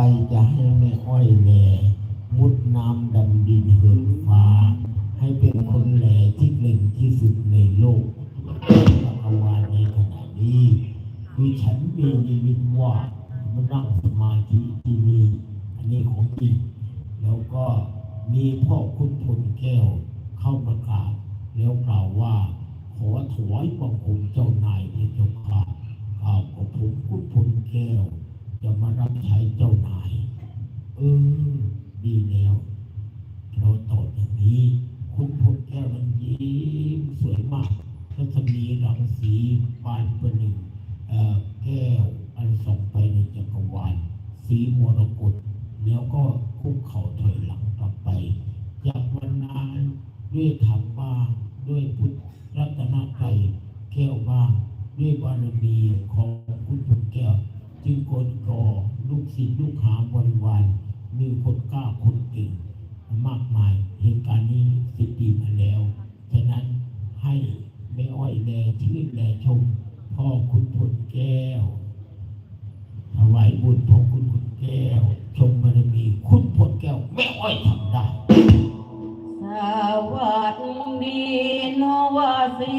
ไปจะให้แม่อ้อยแหล่มุดน้ำดำดินเหินฟ้า ให้เป็นคนแหล่ที่เก่งที่สุดในโลกจักรวาลในขณะนี้คือฉันมีนิมิตว่ามานั่งสมาธิที่นี่อันนี้ของจริงแล้วก็มีพ่อคุณพลแก้วเข้ามากราบแล้วกล่าวว่า ขอถวายบังคมเจ้านายในเจ้าค่ะกล่าวกับผมคุณพ จะมารับใช้เจ้านาย เออ ดีแล้วเราตอบอย่างนี้ คุณพลแก้วมันยิ้มสวยมากก็จะมีรังสีปานประหนึ่งแก้วอันส่องไปในจักรวาลสีมรกตแล้วก็คุกเข่าถอยหลังกลับไป จากวันนั้นด้วยธรรมบ้างด้วยพุทธรัตนไตรแก้วบ้างด้วยบารมีของคุณพลแก้ว จึงกดก่อลูกศิษย์ลูกหาบริวารมีคนกล้าคนเก่งมากมายเหตุการณ์นี้สิบปีมาแล้ว ฉะนั้นให้แม่อ้อยแลชื่นแลชม พ่อคุณพลแก้วถวายบุญพ่อคุณพลแก้ว ชมบารมีคุณพลแก้วแม่อ้อยทำได้ สวัสดีนวาสี